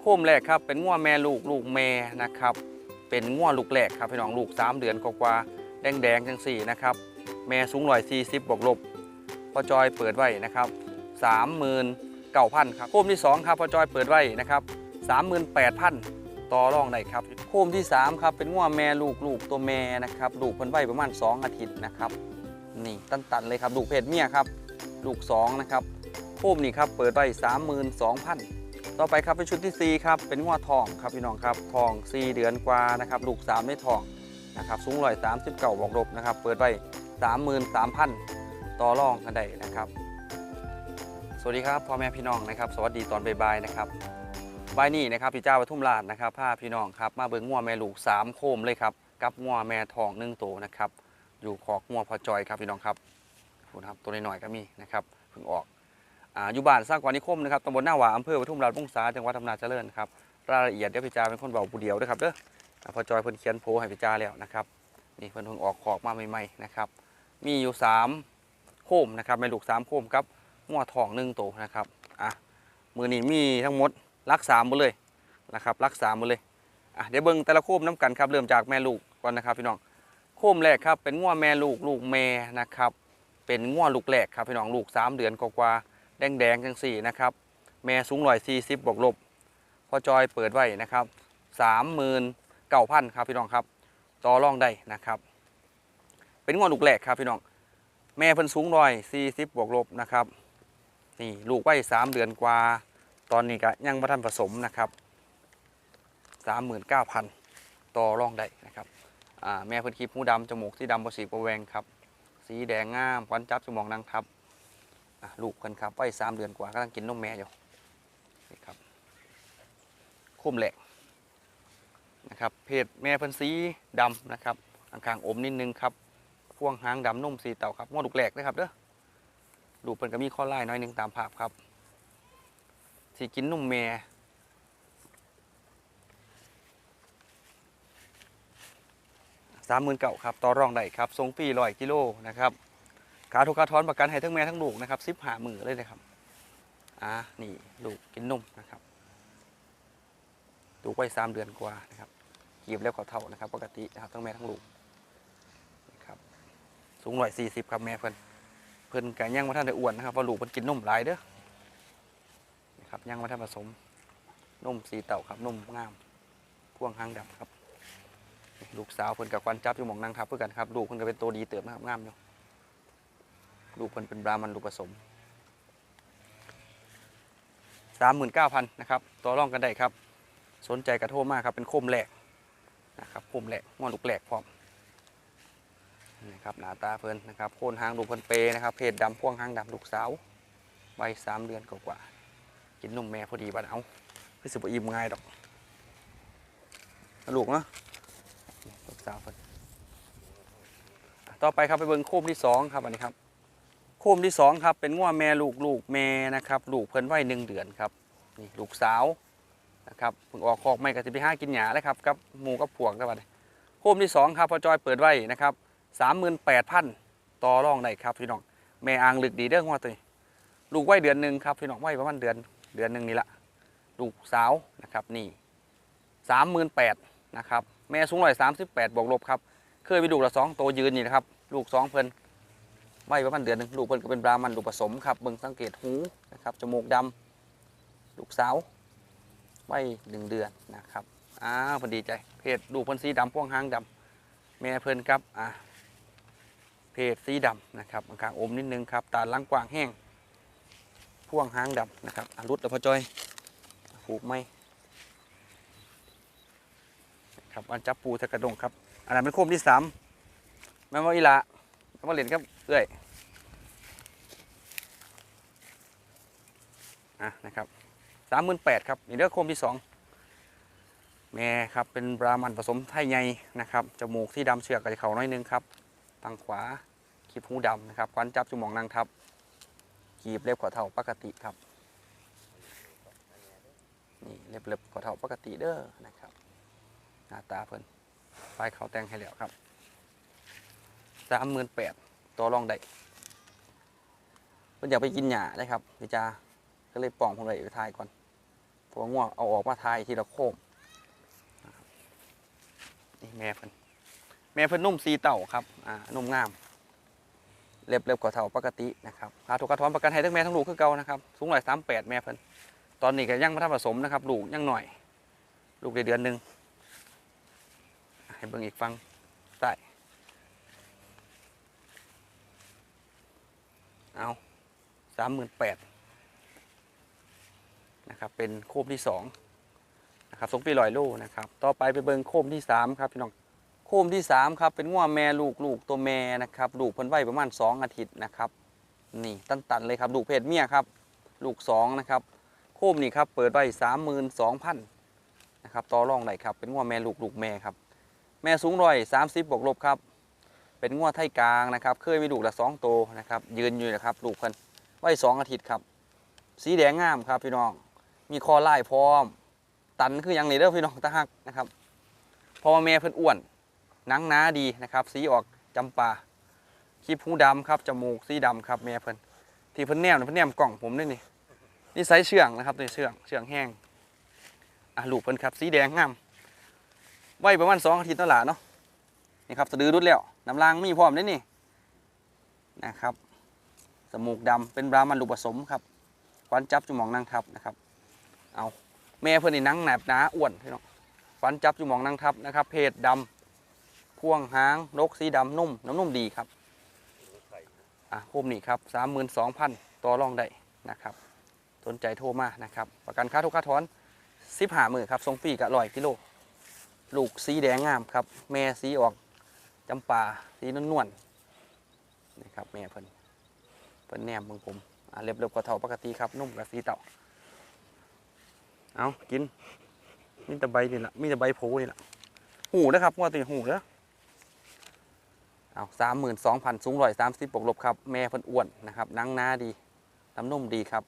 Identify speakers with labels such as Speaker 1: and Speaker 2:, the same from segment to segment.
Speaker 1: โคมแรกครับเป็นงัวแม่ลูกลูกแม่นะครับ เป็นงัวลูกแรกครับพี่น้องลูก 3 เดือนกว่าๆแดงจังสี่นะครับ แม่สูงร้อยสี่สิบบวกลบพอจอยเปิดไว้นะครับสามหมื่นเก้าพันครับโคมที่สองครับพอจอยเปิดไว้นะครับสามหมื่นแปดพันต่อรองได้ครับโคมที่สามครับเป็นงัวแม่ลูกลูกตัวแม่นะครับลูกเพิ่นไว้ประมาณ2อาทิตย์นะครับนี่ตันๆเลยครับลูกเพศเมียครับลูกสองนะครับโคมนี่ครับเปิดไว้สามหมื่นสองพัน ต่อไปครับเป็นชุดที่ 4 ครับ เป็นงัวทองครับพี่น้องครับทอง 4 เดือนกว่านะครับลูก3ไม่ทองนะครับสูงร้อยสามสิบเก้าบอกลบนะครับ เปิดไว้สามหมื่นสามพันต่อรองกันได้นะครับ สวัสดีครับพ่อแม่พี่น้องนะครับ สวัสดีตอนบ่ายๆนะครับบ่ายนี้นะครับพี่เจ้าปทุมราชนะครับพาพี่น้องครับมาเบิ่งงัวแม่ลูก3โคมเลยครับกับงัวแม่ทองหนึ่งตัวนะครับ อยู่ขอกงัวพอจอยครับพี่น้องครับดูนะครับตัวน้อยๆก็มีนะครับเพิ่งออก อยู่บ้านสร้างกวานิคมนะครับตำบลหน้าหวาอำเภอปทุมราชวงศาจังหวัดอำนาจเจริญครับรายละเอียดเดี๋ยวพี่จาเป็นคนเบาผู้เดียวด้วยครับเด้อพอจอยเพิ่นเขียนโพให้พี่จาแล้วนะครับนี่เพิ่นเพิ่งออกขอกมาใหม่ๆนะครับมีอยู่สามโคมนะครับแม่ลูกสามโคมครับงัวทองหนึ่งตัวนะครับอะมือนี้มีทั้งหมดรักสามหมดเลยนะครับรักสามหมดเลยอะเดี๋ยวเบิ่งแต่ละโคมน้กันครับเริ่มจากแม่ลูกก่อนนะครับพี่น้องโคมแรกครับเป็นงัวแม่ลูกลูกแม่นะครับเป็นงัวลูกแรกครับพี่น้องลูกสามเดือนกว่าๆ แดงๆจังสี่นะครับ แม่สูงร้อยสี่สิบบวกลบพอจอยเปิดไว้นะครับสามหมื่นเก้าพันครับพี่น้องครับ ต่อรองได้นะครับ เป็นงวดลูกแหลกครับพี่น้อง แม่เพิ่นสูงร้อยสี่สิบบวกลบนะครับ นี่ลูกไว้สามเดือนกว่า ตอนนี้ก็ยังมาทันผสมนะครับสามหมื่นเก้าพันต่อรองได้นะครับแม่เพิ่นคีบหูดำจมูกสีดำบสีประแวงครับ สีแดงงามควันจับจมูกนางทับ ลูกกันครับไว้สามเดือนกว่ากำลังกินนมแม่อยู่นี่ครับคุ้มแหลกนะครับ เพศแม่เพิ่นสีดำนะครับข้างๆอมนิดนึงครับพ่วงหางดำนุ่มสีเต่าครับงอลูกแหลกนะครับเด้อลูกเพิ่นก็มีข้อไล่น้อยนึงตามภาพครับสีกินนมแม่สามหมื่นเก่าครับ ต่อรองได้ครับทรงฟรีร้อยกิโลนะครับ ขาทุกขาทอนประกันให้ทั้งแม่ทั้งลูกนะครับซิปหามือเลยนะครับอ่านี่ลูกกินนมนะครับลูกไว้สามเดือนกว่านะครับกีบแล้วก็เท่านะครับ ปกตินะครับทั้งแม่ทั้งลูกนะครับสูงร้อยสี่สิบครับแม่เพิ่นเพิ่นกะย่างมาท่านได้อ้วนนะครับเพราะลูกเพิ่นกินนมหลายเด้อนะครับย่างมาท่านผสมนมสีเต่าครับนมงามพ่วงหางดำครับ ลูกสาวเพิ่นกับควันจับอยู่หมองนางทับเพื่อกันครับลูกเพิ่นก็เป็นตัวดีเติบนะครับงามอยู่ ลูกเพิ่นเป็นบรามันลูกผสมสามหมื่นเก้าพันนะครับต่อรองกันได้ครับ สนใจกระโทรมากครับเป็นโคมแหลกนะครับโคมแหลกงอนลูกแหลกพร้อมนี่ครับหนาตาเพิ่นนะครับโคนหางลูกเพิ่นเปนะครับเพศดำพ่วงหางดำลูกสาววัยสามเดือนกว่ากินนมแม่พอดีบัดเอาคือสิบอิ่มง่ายดอกลูกเนาะลูกสาวเพิ่นต่อไปครับไปเบิ่งโคมที่สองครับอันนี้ครับ โคมที่สองครับเป็นงัวแม่ลูกลูกแม่นะครับลูกเพิ่นไว้หนึ่งเดือนครับนี่ลูกสาวนะครับเพิ่งออกคอกไม่กระสิบห้ากินหญ้าเลยครับกับหมูกับพวกครับบัดนี้โคมที่สองครับพอจอยเปิดไว้นะครับสามหมื่นแปดพันต่อรองได้ครับพี่น้องแม่อ่างลึกดีเด้องัวตัวนี้ลูกไว้เดือนหนึ่งครับพี่น้องไว้ประมาณเดือนเดือนหนึ่งนี่ละลูกสาวนะครับนี่สามหมื่นแปดนะครับแม่สูงร้อยสามสิบแปดบวกลบครับเคยไปดูละสองโตวยืนนี่นะครับลูกสองเพิ่น ไว้ประมาณเดือนหนึงลูกเพิ่นก็เป็นบรามันลูกผสมครับเบิ่งสังเกตหูนะครับจมูกดำลูกสาวไว้หนึ่งเดือนนะครับอ้าวพอดีใจเพศลูกเพิ่นสีดำพ่วงหางดำแม่เพิ่นครับอ่าเพศสีดำนะครับกลางอมนิดนึงครับตาลังกว้างแห้งพ่วงหางดำนะครับอะรุดแล้วพอจอยผูกไหมครับอันจับปูทะกระดงครับ อันนั้นเป็นโคมที่สามแม่ว่าอีละ มาเล่นกับเอ้อยอะนะครับสามหมื่นแปดครับนี่เลือกโคมที่สองแม่ครับเป็นบรามันผสมไทยใหญ่นะครับจมูกที่ดำเชือกกับเขาน้อยนึงครับทางขวาขีบหูดำนะครับควันจับจมูกนางทับกีบเล็บขอเท่าปกติครับนี่เล็บเล็บขอเท่าปกติเด้อนะครับหน้าตาเพิ่นปลายเขาแต่งให้แล้วครับ สามหมื่นแปดต่อรองได้เพิ่นอยากไปกินหญ้าได้ครับพี่จาก็เลยป่องผมเลยไปทายก่อนผตัวง่วงเอาออกมาทายทีละโคมนี่แม่เพิ่นแม่เพิ่นนุ่มสีเต่าครับอ่านุ่มงาม เล็บเล็บกว่าเท่าปกตินะครับหาถูกกระท้อนประกันให้ทั้งแม่ทั้งลูกคือเก่านะครับสูงร้อยสามแปดแม่เพิ่นตอนนี้ก็ยังมาทำผสมนะครับ ลูกยังหน่อย ลูกได้เดือนหนึ่งให้เบิ่งอีกฟังใต้ เอาสามหมื่นแปดนะครับเป็นโคมที่สองนะครับสงปีลอยลูกนะครับ ต่อไปไปเบิ่งโคมที่สามครับพี่น้องโคมที่3ครับเป็นง่วแม่ลูกลูกตัวแม่นะครับลูกเพิ่นไว้ประมาณ2องอาทิตย์นะครับนี่ตันตันเลยครับลูกเพศเมียครับลูก2นะครับโคมนี่ครับเปิดไว้32,000นสองพันนะครับต่อรองได้ครับเป็นง่วแม่ลูกลูกแม่ครับแม่สูงร้อย30บวกลบครับ เป็นง่วไทยกลางนะครับ เคยมีลูกละสองโตวนะครับ ยืนอยู่นะครับ ลูกเพิ่นไว้2องอาทิตย์ครับ สีแดงงามครับพี่น้อง มีคอไลายพร้อม ตันคือยังนี่เด้อพี่น้องตาหักนะครับ พอแม่เพิ่นอ้วน หนังหนาดีนะครับ สีออกจำปาขี้ผู้ดำครับจมูกสีดำครับแม่เพิ่นที่เพิ่นแนมนะเพิ่นแนมกล่องผมด้วยนี่นี่ไซส์เชื่องนะครับตัวเชื่องเชื่องแห้งอะลูกเพิ่นครับ สีแดงงามไว้ประมาณสองอาทิตย์นั่นแหละเนาะนี่ครับสะดือรุดแล้ว น้ำลางมีพร้อมด้วยนี่นะครับจมูกดำเป็นบรามันลูกผสมครับควันจับจุหมองนางทับนะครับเอาแม่เพิ่อนนี่นังหนบหนาอ้วนพี่น้องควันจับจุหมองนางทับนะครับ เพศดำพ่วงหางนกสีดำนุ่มน้ำนุ่มดีครับอะโคมนี่ครับสามหมื่นสองพันต่อรองได้นะครับ สนใจโทรมานะครับ ประกันค่าทุกค่าถอนสิบห้ามือครับทรงฟรีกับลอยกิโล ลูกสีแดงงามครับ แม่สีออก จำปาสีนวลนวลๆนี่ครับแม่เพิ่นเพิ่นแนมเมืองผมอะเล็บเล็บกว่าเท่าปกติครับนุ่มกับสีเต่าเอากินมีแต่ใบนี่แหละมีแต่ใบโพนี่แหละหูนะครับว่าตีหูเด้อเอาสามหมื่นสองพันสูงร้อยสามสิบบวกลบครับ แม่เพิ่นอ้วนนะครับนังหน้าดีน้ำนุ่มดีครับ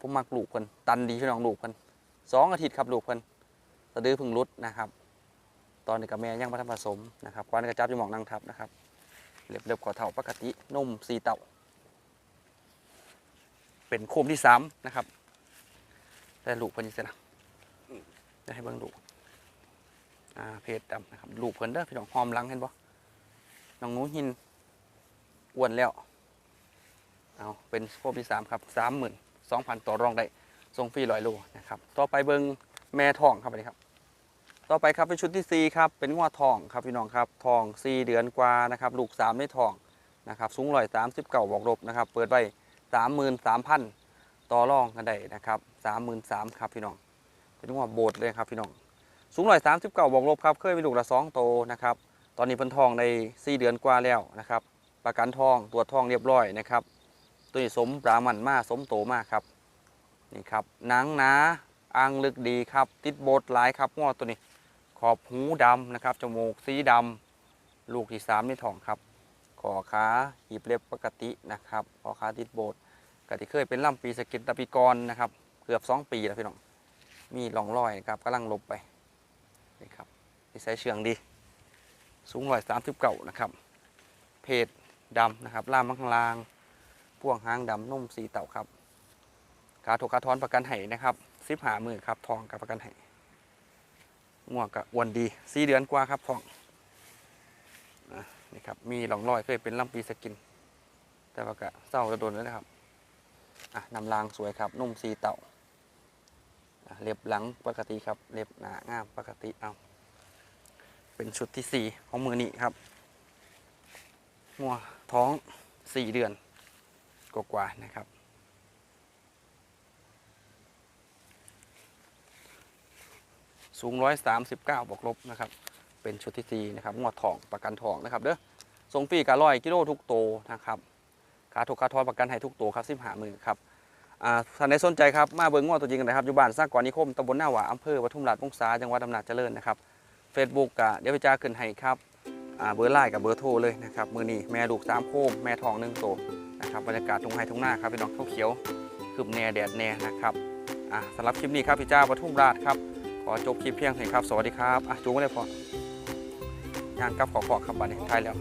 Speaker 1: ผมมักลูกเพิ่นตันดีพี่น้องลูกเพิ่นสองอาทิตย์ครับลูกเพิ่นสะดือพึ่งรุดนะครับ ตอนนี้กับแม่ยังมาทำผสมนะครับกวานกระจับอยู่หมองนางทับนะครับเรียบเรียบกว่าเท่าปกตินุ่มสีเต่า เป็นโคมที่สามนะครับแต่ลูกเพิ่นยังไงล่ะจะให้เบิ่งลูกอ่าเพจดำนะครับลูกเพิ่นเด้อพี่น้องหอมลังเห็นบ่น้องหนูหินอ้วนแล้วเอาเป็นโคมที่สามครับสามหมื่นสองพันต่อรองได้ส่งฟรีร้อยโลนะครับต่อไปเบิงแม่ทองครับอันนี้ครับ ต่อไปครับเป็นชุดที่สี่ครับ เป็นงวดทองครับพี่น้องครับ ทองสีเดือนกว่านะครับ ลูกสามในทองนะครับสูงร้อยสามสิบเก้าบอกลบนะครับ เปิดไว้สามหมื่นสามพันต่อรองกันได้นะครับสามหมื่นสามครับพี่น้อง เป็นงวดโบดเลยครับพี่น้อง สูงร้อยสามสิบเก้าบวกลบครับ เคยมีลูกละสองโตนะครับ ตอนนี้เพิ่นทองในสีเดือนกว่าแล้วนะครับ ประกันทอง ตรวจทองเรียบร้อยนะครับ ตัวนี้สมปรามันมากสมโตมากครับ นี่ครับหนังหนาอ่างลึกดีครับ ติดโบดหลายครับงอตัวนี้ ขอบหูดำนะครับ จมูกสีดำลูกที่สามนี่ทองครับขอขาหีบเล็บปกตินะครับขอขาติดโบดกติเคยเป็นล่ำปีสกิดตะปีกรนะครับ เกือบสองปีแล้วพี่น้อง มีร่องรอยนะครับกำลังลบไปนี่ครับนิสัยเชืองดี สูงร้อยสามสิบเก่านะครับ เพศดำนะครับล่ามข้างล่างพ่วงหางดำนุ่มสีเต่าครับขาถูกขาทอนประกันไห้นะครับสิบหามือครับทองกับประกันไห้ ง่วงกับอ้วนดีสี่เดือนกว่าครับทองนี่ครับมีร่องรอยเคยเป็นลำปีสกิน แต่ว่ากะเศร้าจะโดนแล้วนะครับอะนำรางสวยครับนุ่มสีเต่าเล็บหลังปกติครับเล็บหนางามปกติเอาเป็นชุดที่สี่ของมือนี้ครับงัวท้องสี่เดือนกว่าๆนะครับ สูงร้อยสามสิบเก้าบวกลบนะครับเป็นชุดที่สี่นะครับงวดทองประกันทองนะครับเด้อส่งฟรีกับร้อยกิโลทุกโตนะครับค่าถูกค่าทอนประกันให้ทุกโตครับสิบหามือครับอ่าท่านใดสนใจครับมาเบิ่งง้อตัวจริงกันนะครับอยู่บ้านสร้างก่อนนิคมตำบลหน้าหวาอำเภอปทุมราชวงศาจังหวัดอำนาจเจริญนะครับ Facebook กะเดี๋ยวไปจ้าขึ้นให้ครับอ่าเบอร์ไลน์กับเบอร์โทรเลยนะครับมือนี้แม่ลูกสามโคมแม่ทองหนึ่งโตนะครับบรรยากาศทุ่งไร่ทุ่งหน้าครับพี่น้องเขียวๆคืบแน่แดดแน่นะครับอ่าสำหรับคลิปนี้ครับพี่จ้าปทุมราชครับ อจบคลิปเพียงเท่านี้ครับ สวัสดีครับ อะจูงไว้เลยพอย่างกับขอขอครับบัดนี้ท้ายแล้ว